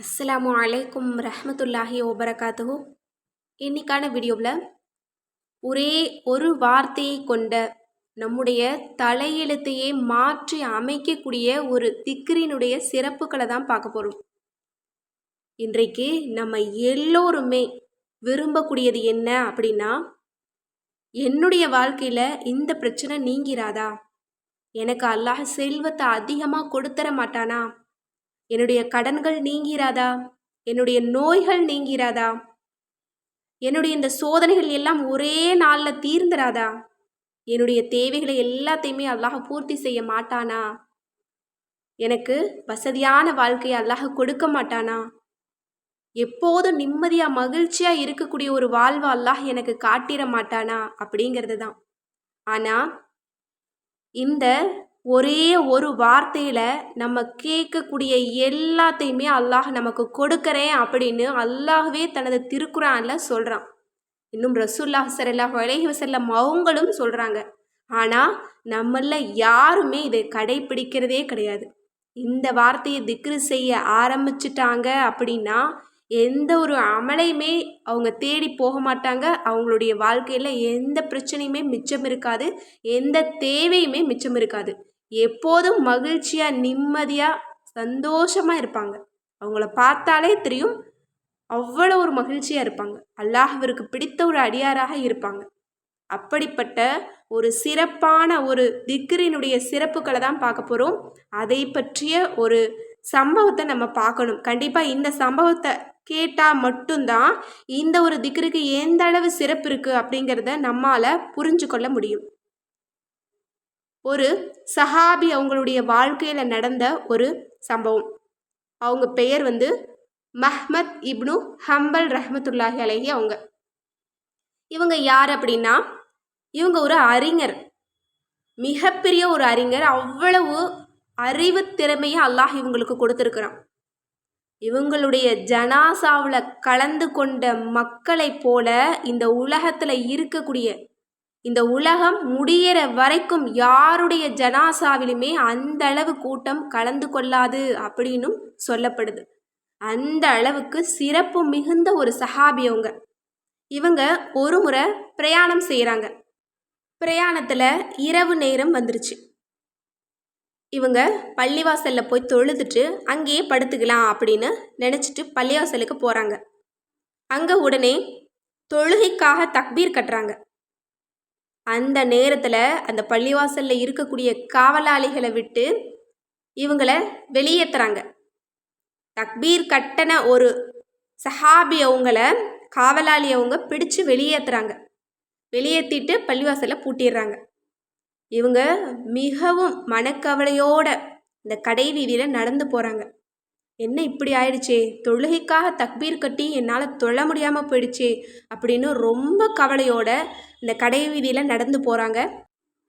அஸ்ஸலாமு அலைக்கும் ரஹமத்துல்லாஹி வபரகாத்துஹு. இன்னைக்கான வீடியோவில் ஒரே ஒரு வார்த்தையை கொண்ட நம்முடைய தலையெழுத்தையே மாற்றி அமைக்கக்கூடிய ஒரு திக்ரினுடைய சிறப்புகளை தான் பார்க்க போகிறோம் இன்றைக்கு நம்ம எல்லோருமே விரும்பக்கூடியது என்ன அப்படின்னா என்னுடைய வாழ்க்கையில் இந்த பிரச்சனை நீங்கிறாதா? எனக்கு அல்லாஹ் செல்வத்தை அதிகமாக கொடுத்துற மாட்டானா? என்னுடைய கடன்கள் நீங்கிறாதா? என்னுடைய நோய்கள் நீங்கிறாதா? என்னுடைய இந்த சோதனைகள் எல்லாம் ஒரே நாளில் தீர்ந்துராதா? என்னுடைய தேவைகளை எல்லாத்தையுமே அல்லாஹ் பூர்த்தி செய்ய மாட்டானா? எனக்கு வசதியான வாழ்க்கையை அல்லாஹ் கொடுக்க மாட்டானா? எப்போதும் நிம்மதியாக மகிழ்ச்சியாக இருக்கக்கூடிய ஒரு வாழ்வை அல்லாஹ் எனக்கு காட்டிட மாட்டானா? அப்படிங்கிறது தான் ஆனால் இந்த ஒரே ஒரு வார்த்தையில் நம்ம கேட்கக்கூடிய எல்லாத்தையுமே அல்லாஹ் நமக்கு கொடுக்குறேன் அப்படின்னு அல்லாஹ்வே தனது திருக்குறானில் சொல்கிறான் இன்னும் ரசூல்லா சரல்லாஹ் அலைஹி வசல்லம் அவங்களும் சொல்கிறாங்க ஆனால் நம்மள யாருமே இதை கடைப்பிடிக்கிறதே கிடையாது. இந்த வார்த்தையை திக்ரு செய்ய ஆரம்பிச்சிட்டாங்க அப்படின்னா எந்த ஒரு அமலையுமே அவங்க தேடி போக மாட்டாங்க. அவங்களுடைய வாழ்க்கையில் எந்த பிரச்சனையுமே மிச்சம் இருக்காது. எந்த தேவையுமே மிச்சம் இருக்காது. எப்போதும் மகிழ்ச்சியாக நிம்மதியாக சந்தோஷமாக இருப்பாங்க. அவங்கள பார்த்தாலே தெரியும் அவ்வளோ ஒரு மகிழ்ச்சியாக இருப்பாங்க. அல்லாஹ்விற்கு பிடித்த ஒரு அடியாராக இருப்பாங்க. அப்படிப்பட்ட ஒரு சிறப்பான ஒரு திக்ரினுடைய சிறப்புகளை தான் பார்க்க போகிறோம் அதை பற்றிய ஒரு சம்பவத்தை நம்ம பார்க்கணும். கண்டிப்பாக இந்த சம்பவத்தை கேட்டால் மட்டும்தான் இந்த ஒரு திக்ருக்கு எந்த அளவு சிறப்பு இருக்குது அப்படிங்கிறத நம்மால் புரிஞ்சு கொள்ள முடியும். ஒரு சஹாபி அவங்களுடைய வாழ்க்கையில் நடந்த ஒரு சம்பவம். அவங்க பெயர் வந்து மஹ்மத் இப்னு ஹம்பல் ரஹமத்துல்லாஹி அலஹி அவங்க. இவங்க யார் அப்படின்னா இவங்க ஒரு அறிஞர். மிகப்பெரிய ஒரு அறிஞர். அவ்வளவு அறிவு திறமையை அல்லாஹ் இவங்களுக்கு கொடுத்துருக்குறான். இவங்களுடைய ஜனாசாவில் கலந்து கொண்ட மக்களைப் போல இந்த உலகத்தில் இருக்கக்கூடிய இந்த உலகம் முடியிற வரைக்கும் யாருடைய ஜனாசாவிலுமே அந்த அளவு கூட்டம் கலந்து கொள்ளாது அப்படின்னும் சொல்லப்படுது. அந்த அளவுக்கு சிறப்பு மிகுந்த ஒரு சஹாபி அவங்க. இவங்க ஒரு முறை பிரயாணம் செய்கிறாங்க பிரயாணத்தில் இரவு நேரம் வந்துருச்சு. இவங்க பள்ளிவாசலில் போய் தொழுதுட்டு அங்கேயே படுத்துக்கலாம் அப்படின்னு நினச்சிட்டு பள்ளிவாசலுக்கு போகிறாங்க அங்கே உடனே தொழுகைக்காக தக்பீர் கட்டுறாங்க. அந்த நேரத்தில் அந்த பள்ளிவாசலில் இருக்கக்கூடிய காவலாளிகளை விட்டு இவங்கள வெளியேற்றுறாங்க தக்பீர் கட்டின ஒரு சஹாபி அவங்கள காவலாளி அவங்க பிடிச்சு வெளியேற்றுறாங்க வெளியேற்றிட்டு பள்ளிவாசலை பூட்டிடுறாங்க. இவங்க மிகவும் மனக்கவலையோட இந்த கடை வீதியில் நடந்து போகிறாங்க என்ன இப்படி ஆயிடுச்சே? தொழுகைக்காக தக்பீர் கட்டி என்னால் தொழ முடியாமல் போயிடுச்சே அப்படின்னு ரொம்ப கவலையோட இந்த கடை வீதியில் நடந்து போகிறாங்க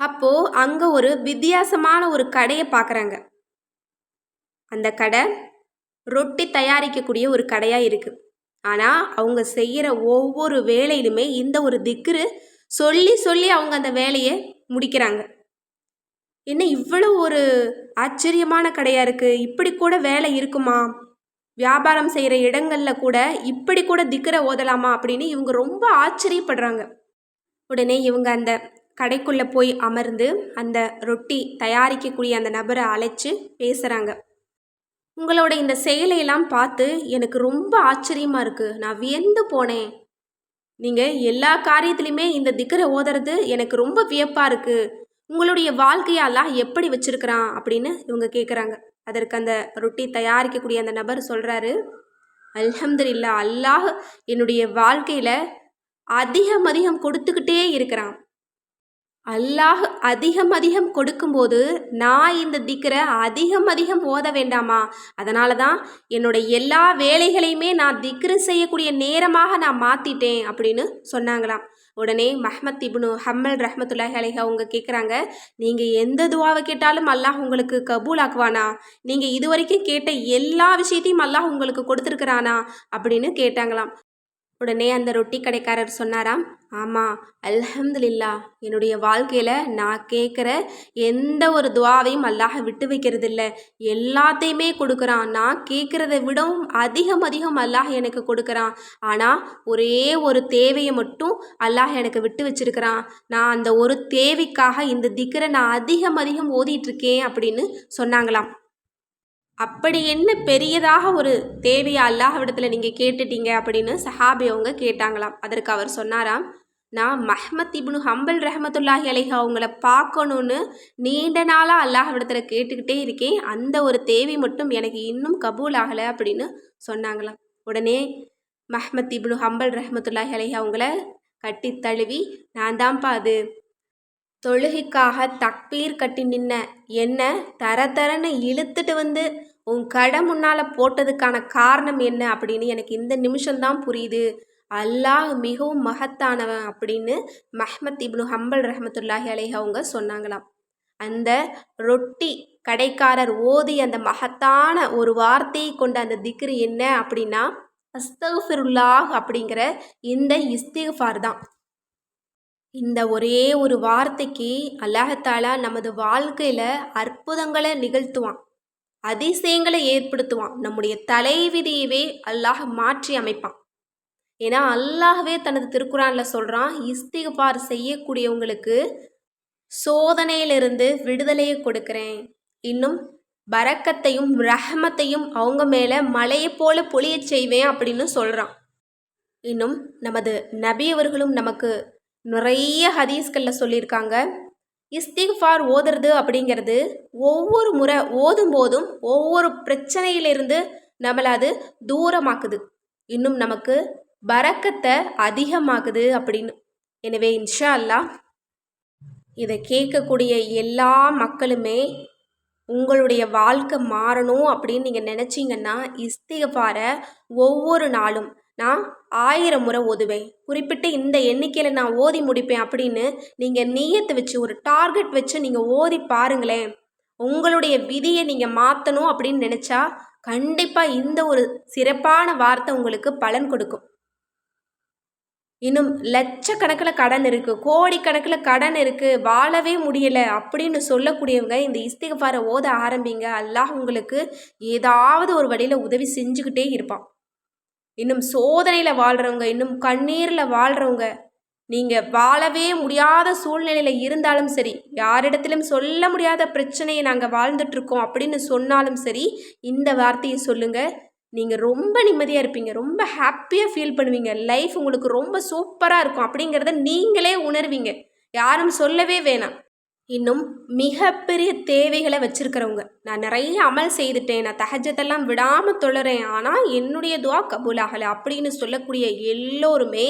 அப்போது அங்கே ஒரு வித்தியாசமான ஒரு கடையை பார்க்குறாங்க அந்த கடை ரொட்டி தயாரிக்கக்கூடிய ஒரு கடையாக இருக்குது ஆனால் அவங்க செய்கிற ஒவ்வொரு வேலையிலுமே இந்த ஒரு திக்ரு சொல்லி சொல்லி அவங்க அந்த வேலையை முடிக்கிறாங்க. என்ன இவ்வளோ ஒரு ஆச்சரியமான கடையாக இருக்குது இப்படி கூட வேலை இருக்குமா? வியாபாரம் செய்கிற இடங்களில் கூட இப்படி கூட திக்கரை ஓதலாமா? அப்படின்னு இவங்க ரொம்ப ஆச்சரியப்படுறாங்க. உடனே இவங்க அந்த கடைக்குள்ளே போய் அமர்ந்து அந்த ரொட்டி தயாரிக்கக்கூடிய அந்த நபரை அழைச்சி பேசுகிறாங்க உங்களோட இந்த செயலையெல்லாம் பார்த்து எனக்கு ரொம்ப ஆச்சரியமாக இருக்குது நான் வியந்து போனேன். நீங்கள் எல்லா காரியத்துலையுமே இந்த திக்கரை ஓதுறது எனக்கு ரொம்ப வியப்பாக இருக்குது உங்களுடைய வாழ்க்கையெல்லாம் எப்படி வச்சுருக்கிறான் அப்படின்னு இவங்க கேட்குறாங்க அதற்கு அந்த ரொட்டி தயாரிக்கக்கூடிய அந்த நபர் சொல்கிறாரு அல்ஹம்துல்லா அல்லாஹ் என்னுடைய வாழ்க்கையில் அதிகம் அதிகம் கொடுத்துக்கிட்டே இருக்கிறான். அல்லாஹ் அதிகம் அதிகம் கொடுக்கும்போது நான் இந்த திக்கரை அதிகம் அதிகம் ஓத வேண்டாமா? அதனால தான் என்னோட எல்லா வேலைகளையுமே நான் திக்ரு செய்யக்கூடிய நேரமாக நான் மாற்றிட்டேன் அப்படின்னு சொன்னாங்களாம். உடனே மஹமத் இப்னு ஹம்மல் ரஹமத்துல்லாஹி அலைஹா அவங்க கேட்குறாங்க நீங்கள் எந்த துவாவை கேட்டாலும் அல்லாஹ் உங்களுக்கு கபூல் ஆக்குவானா? நீங்கள் இது வரைக்கும் கேட்ட எல்லா விஷயத்தையும் அல்லாஹ் உங்களுக்கு கொடுத்துருக்குறானா? அப்படின்னு கேட்டாங்களாம். உடனே அந்த ரொட்டி கடைக்காரர் சொன்னாராம் ஆமாம் அல்ஹம்துலில்லா என்னுடைய வாழ்க்கையில் நான் கேட்குற எந்த ஒரு துவாவையும் அல்லாஹ் விட்டு வைக்கிறது இல்லை எல்லாத்தையுமே கொடுக்குறான். நான் கேட்குறத விடவும் அதிகம் அதிகம் அல்லாஹ் எனக்கு கொடுக்குறான். ஆனால் ஒரே ஒரு தேவையை மட்டும் அல்லாஹ் எனக்கு விட்டு வச்சிருக்கிறான். நான் அந்த ஒரு தேவைக்காக இந்த திக்கரை நான் அதிகம் அதிகம் ஓதிட்டுருக்கேன் அப்படின்னு சொன்னாங்களாம். அப்படி என்ன பெரியதாக ஒரு தேவையா அல்லாஹ்விடத்தில் நீங்கள் கேட்டுட்டீங்க அப்படின்னு சஹாபி அவங்க கேட்டாங்களாம். அதற்கு அவர் சொன்னாராம் நான் மஹ்மத் இப்னு ஹம்பல் ரஹமத்துல்லாஹி அலைஹி அவங்கள பார்க்கணுன்னு நீண்ட நாளாக அல்லாஹ்விடத்தில் கேட்டுக்கிட்டே இருக்கேன். அந்த ஒரு தேவை மட்டும் எனக்கு இன்னும் கபூல் ஆகலை அப்படின்னு சொன்னாங்களாம். உடனே மஹ்மத் இப்னு ஹம்பல் ரஹமத்துல்லாஹி அலைஹி அவங்கள கட்டி தழுவி நான் தான்ப்பா அது தொழுகைக்காக தக்பீர் கட்டி நின்ன என்ன தர தரன்னு இழுத்துட்டு வந்து உன் கடை முன்னால் போட்டதுக்கான காரணம் என்ன அப்படின்னு எனக்கு இந்த நிமிஷம்தான் புரியுது. அல்லாஹ் மிகவும் மகத்தானவன் அப்படின்னு மஹ்மத் இப்னு ஹம்பல் ரஹமத்துல்லாஹி அலைஹி அவங்க சொன்னாங்களாம். அந்த ரொட்டி கடைக்காரர் ஓதி அந்த மகத்தான ஒரு வார்த்தையை கொண்ட அந்த திக்ரு என்ன அப்படின்னா அஸ்தகுஃபிருல்லாஹ் அப்படிங்கிற இந்த இஸ்திஃபார் தான். இந்த ஒரே ஒரு வார்த்தைக்கு அல்லாஹத்தாலா நமது வாழ்க்கையில் அற்புதங்களை நிகழ்த்துவான். அதிசயங்களை ஏற்படுத்துவான். நம்முடைய தலைவிதியவே அல்லாஹ் மாற்றி அமைப்பான். ஏன்னா அல்லாஹவே தனது திருக்குறானில் சொல்கிறான் இஸ்திகபார் செய்யக்கூடியவங்களுக்கு சோதனையிலிருந்து விடுதலையை கொடுக்குறேன். இன்னும் பறக்கத்தையும் ரஹமத்தையும் அவங்க மேலே மலையை போல பொழியச் செய்வேன் அப்படின்னு சொல்கிறான் இன்னும் நமது நபியவர்களும் நமக்கு நிறைய ஹதீஸ்களில் சொல்லியிருக்காங்க. இஸ்திஃபார் ஓதுறது அப்படிங்கிறது ஒவ்வொரு முறை ஓதும் போதும் ஒவ்வொரு பிரச்சனையிலிருந்து நம்மளை அது தூரமாக்குது. இன்னும் நமக்கு பறக்கத்தை அதிகமாகுது அப்படின்னு. எனவே இன்ஷா அல்லா இதை கேட்கக்கூடிய எல்லா மக்களுமே உங்களுடைய வாழ்க்கை மாறணும் அப்படின்னு நீங்கள் நினச்சிங்கன்னா இஸ்திகபாரை ஒவ்வொரு நாளும் நான் ஆயிரம் முறை ஓதுவேன். குறிப்பிட்டு இந்த எண்ணிக்கையில் நான் ஓதி முடிப்பேன் அப்படின்னு நீங்கள் நீயத்தை வச்சு ஒரு டார்கெட் வச்சு நீங்கள் ஓதி பாருங்களேன். உங்களுடைய விதியை நீங்கள் மாற்றணும் அப்படின்னு நினச்சா கண்டிப்பாக இந்த ஒரு சிறப்பான வார்த்தை உங்களுக்கு பலன் கொடுக்கும். இன்னும் லட்சக்கணக்கில் கடன் இருக்குது கோடிக்கணக்கில் கடன் இருக்குது வாழவே முடியலை அப்படின்னு சொல்லக்கூடியவங்க இந்த இஸ்திகஃபாரை ஓத ஆரம்பிங்க. அல்லாஹ் உங்களுக்கு ஏதாவது ஒரு வழியில் உதவி செஞ்சுக்கிட்டே இருப்பான். இன்னும் சோதனையில் வாழ்கிறவங்க இன்னும் கண்ணீரில் வாழ்கிறவங்க நீங்கள் வாழவே முடியாத சூழ்நிலையில் இருந்தாலும் சரி யாரிடத்திலும் சொல்ல முடியாத பிரச்சனையை நாங்கள் வாழ்ந்துட்டுருக்கோம் அப்படின்னு சொன்னாலும் சரி இந்த வார்த்தையை சொல்லுங்கள் நீங்கள் ரொம்ப நிம்மதியாக இருப்பீங்க ரொம்ப ஹாப்பியாக ஃபீல் பண்ணுவீங்க. லைஃப் உங்களுக்கு ரொம்ப சூப்பராக இருக்கும் அப்படிங்கிறத நீங்களே உணர்வீங்க. யாரும் சொல்லவே வேணாம். இன்னும் மிகப்பெரிய தேவைகளை வச்சுருக்கிறவங்க. நான் நிறைய அமல் செய்துட்டேன் நான் தகஜத்தெல்லாம் விடாமல் தொழுறேன் ஆனால் என்னுடைய துவா கபூல் ஆகலை அப்படின்னு சொல்லக்கூடிய எல்லோருமே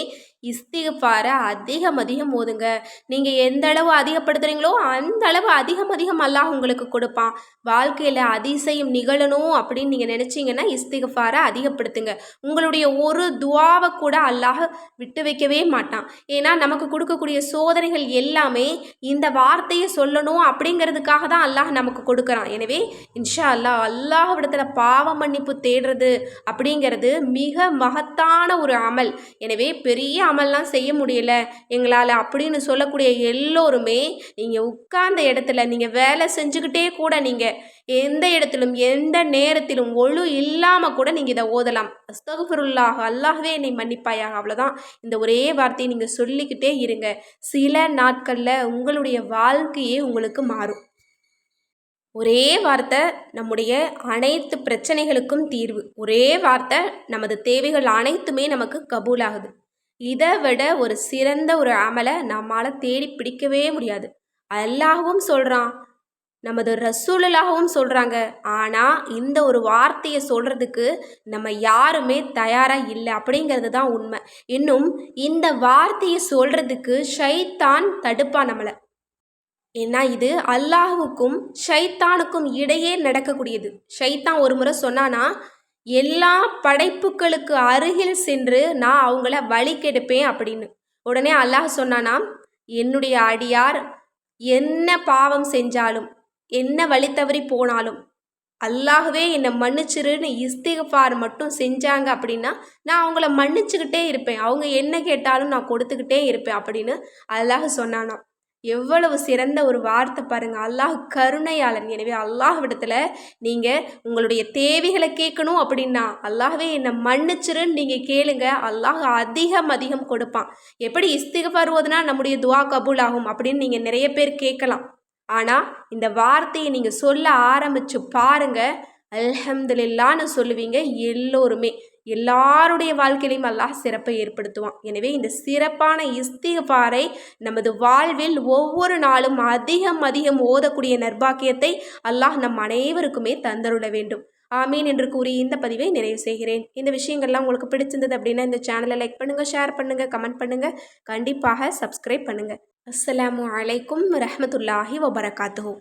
இஸ்திகஃபாரை அதிகம் அதிகம் ஓதுங்க. நீங்கள் எந்த அளவு அதிகப்படுத்துகிறீங்களோ அந்த அளவு அதிகம் அதிகம் அல்லாஹ் உங்களுக்கு கொடுப்பான். வாழ்க்கையில் அதிசயம் நிகழணும் அப்படின்னு நீங்கள் நினச்சிங்கன்னா இஸ்திகஃபாரை அதிகப்படுத்துங்க. உங்களுடைய ஒரு துவாவை கூட அல்லாஹ் விட்டு வைக்கவே மாட்டான். ஏன்னா நமக்கு கொடுக்கக்கூடிய சோதனைகள் எல்லாமே இந்த வார்த்தையை சொல்லணும் அப்படிங்கிறதுக்காக தான் அல்லாஹ் நமக்கு கொடுக்குறான். எனவே இன்ஷா அல்லாஹ் அல்லாஹ்விடத்தில் பாவ மன்னிப்பு தேடுறது அப்படிங்கிறது மிக மகத்தான ஒரு அமல். எனவே பெரிய அமல்லாம் செய்ய முடியல. எங்களால் அப்படின்னு சொல்லக்கூடிய எல்லோருமே நீங்கள் உட்கார்ந்த இடத்துல நீங்கள் வேலை செஞ்சுக்கிட்டே கூட நீங்கள் எந்த இடத்திலும் எந்த நேரத்திலும் ஒழு இல்லாமல் கூட நீங்கள் இதை ஓதலாம். அஸ்தகுஃபருல்லாஹ் அல்லாஹவே என்னை மன்னிப்பாயாக. அவ்வளோதான் இந்த ஒரே வார்த்தையை நீங்கள் சொல்லிக்கிட்டே இருங்க. சில நாட்களில் உங்களுடைய வாழ்க்கையே உங்களுக்கு மாறும். ஒரே வார்த்தை நம்முடைய அனைத்து பிரச்சனைகளுக்கும் தீர்வு. ஒரே வார்த்தை நமது தேவைகள் அனைத்துமே நமக்கு கபூலாகுது. இதை விட ஒரு சிறந்த ஒரு அமலை நம்மால் தேடி பிடிக்கவே முடியாது. அல்லாகவும் சொல்கிறான் நமது ரசூலலாகவும் சொல்கிறாங்க ஆனால் இந்த ஒரு வார்த்தையை சொல்கிறதுக்கு நம்ம யாருமே தயாராக இல்லை அப்படிங்கிறது தான் உண்மை. இன்னும் இந்த வார்த்தையை சொல்கிறதுக்கு ஷைத்தான் தடுப்பான் நம்மளை. ஏன்னா இது அல்லாஹுக்கும் ஷைத்தானுக்கும் இடையே நடக்கக்கூடியது. ஷைத்தான் ஒரு முறை சொன்னானா எல்லா படைப்புகளுக்கு அருகில் சென்று நான் அவங்கள வழி கெடுப்பேன் அப்படின்னு. உடனே அல்லாஹ் சொன்னானா என்னுடைய அடியார் என்ன பாவம் செஞ்சாலும் என்ன வழி தவறி போனாலும் அல்லாஹ்வே என்னை மன்னிச்சிருன்னு இஸ்திகஃபார் மட்டும் செஞ்சாங்க அப்படின்னா நான் அவங்கள மன்னிச்சுக்கிட்டே இருப்பேன். அவங்க என்ன கேட்டாலும் நான் கொடுத்துக்கிட்டே இருப்பேன் அப்படின்னு அல்லாஹ் சொன்னானா. எவ்வளவு சிறந்த ஒரு வார்த்தை பாருங்கள் அல்லாஹ் கருணையாளன். எனவே அல்லாஹ்விடத்தில் நீங்கள் உங்களுடைய தேவைகளை கேட்கணும் அப்படின்னா அல்லாஹ்வே என்னை மன்னிச்சிருன்னு நீங்கள் கேளுங்க. அல்லாஹ் அதிகம் அதிகம் கொடுப்பான். எப்படி இஸ்திகஃபார் ஓதுனா நம்முடைய துவா கபூல் ஆகும் அப்படின்னு நீங்கள் நிறைய பேர் கேட்கலாம். ஆனால் இந்த வார்த்தையை நீங்கள் சொல்ல ஆரம்பித்து பாருங்கள் அல்ஹம்துலில்லான்னு சொல்லுவீங்க எல்லோருமே. எல்லாருடைய வாழ்க்கையிலையும் அல்லாஹ் சிறப்பை ஏற்படுத்துவான். எனவே இந்த சிறப்பான இஸ்திகாரை நமது வாழ்வில் ஒவ்வொரு நாளும் அதிகம் அதிகம் ஓதக்கூடிய நர்பாக்கியத்தை அல்லாஹ் நம் அனைவருக்குமே தந்தருட வேண்டும். ஆமீன் என்று கூறி இந்த பதிவை நிறைவு செய்கிறேன். இந்த விஷயங்கள்லாம் உங்களுக்கு பிடிச்சிருந்தது அப்படின்னா இந்த சேனலை லைக் பண்ணுங்கள் ஷேர் பண்ணுங்கள் கமெண்ட் பண்ணுங்கள் கண்டிப்பாக சப்ஸ்கிரைப் பண்ணுங்கள் அஸ்ஸலாமு அலைக்கும் ரஹமத்துல்லாஹி வபரகாத்துஹூ.